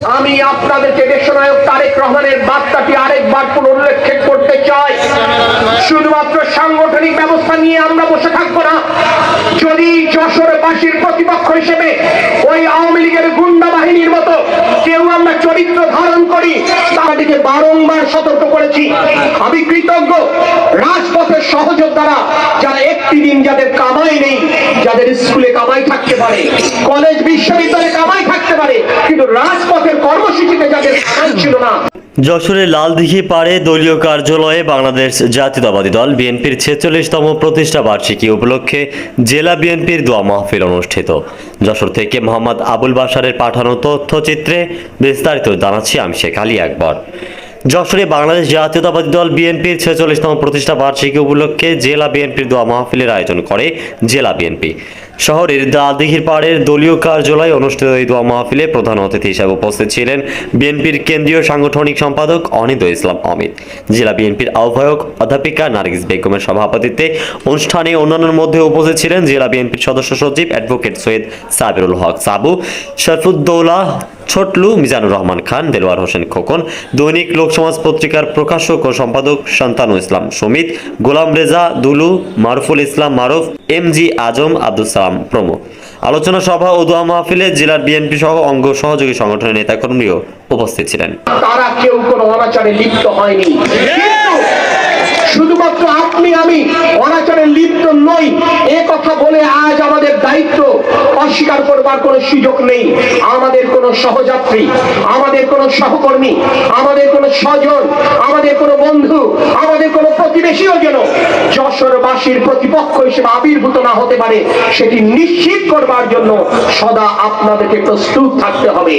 আমি আপনাদেরকে দেশনায়ক তারেক রহমানের বার্তাটি আরেকবার পুনরুল্লেখ করতে চাই। শুধুমাত্র সাংগঠনিক ব্যবস্থা নিয়ে আমরা বসে থাকব না। যদি যশোরবাসীর প্রতিপক্ষ হিসেবে ওই আওয়ামী লীগের গুন্ডা বাহিনীর মতো কেউ আমরা চরিত্র ধারণ করি, তাদেরকে বারংবার সতর্ক করেছি। আমি কৃতজ্ঞ রাজপথের সহযোদ্ধারা যারা একটি দিন যাদের কামাই নেই, যাদের স্কুলে কামাই থাকতে পারে, কলেজ, বিশ্ববিদ্যালয়ে কামাই যশোরের লালদিঘি পাড়ে দলীয় কার্যালয়ে বাংলাদেশ জাতীয়তাবাদী দল বিএনপির ছেচল্লিশতম প্রতিষ্ঠা বার্ষিকী উপলক্ষে জেলা বিএনপির দোয়া মাহফিল অনুষ্ঠিত। যশোর থেকে মোহাম্মদ আবুল বাসারের পাঠানো তথ্যচিত্রে বিস্তারিত জানাচ্ছি আমি শেখ আলী আকবর। যশোরে বাংলাদেশ জাতীয়তাবাদী দল বিএনপির ছেচল্লিশতম প্রতিষ্ঠা বার্ষিকী উপলক্ষে জেলা বিএনপির দোয়া মাহফিলের আয়োজন করে জেলা বিএনপি। শহরের দাদিঘির পাড়ের দলীয় কার্যালয়ে অনুষ্ঠিত এই দোয়া মাহফিলে প্রধান অতিথি হিসেবে উপস্থিত ছিলেন বিএনপির কেন্দ্রীয় সাংগঠনিক সম্পাদক অনিদ ইসলাম অমিত জেলা বিএনপির আহ্বায়ক অধ্যাপিকা নার্গিস বেগমের সভাপতিত্বে অনুষ্ঠানে অন্যান্যের মধ্যে উপস্থিত ছিলেন জেলা বিএনপির সদস্য সচিব অ্যাডভোকেট সৈয়দ সাবিরুল হক সাবু, শরফুদ্দৌলা, ছোটলু, মিজানুর রহমান খান, দেলোয়ার হোসেন খোকন, দৈনিক লোকসমাজ পত্রিকার প্রকাশক ও সম্পাদক সন্তানু ইসলাম সমিত, গোলাম রেজা, দুলু, মারুফুল ইসলাম মারুফ এম জি আজম আব্দুল সালাম প্রমুখ। আলোচনা সভা ও দোয়া মাহফিলে জেলার বিএনপি সহ অঙ্গ সহযোগী সংগঠনের নেতাকর্মীও উপস্থিত ছিলেন। তারা কেউ কোনো অনাচারে লিপ্ত হয়নি। শুধুমাত্র আপনি, আমি অনাচারে লিপ্ত নই, এ কথা বলে আজ আমাদের দায়িত্ব অস্বীকার করবার কোনো সুযোগ নেই। আমাদের কোনো সহযাত্রী, আমাদের কোনো সহকর্মী, আমাদের কোনো স্বজন, আমাদের কোনো বন্ধু, আমাদের কোনো প্রতিবেশীও যেন যশোরবাসীর প্রতিপক্ষ হিসেবে আবির্ভূত না হতে পারে, সেটি নিশ্চিত করবার জন্য সদা আপনাদেরকে প্রস্তুত থাকতে হবে।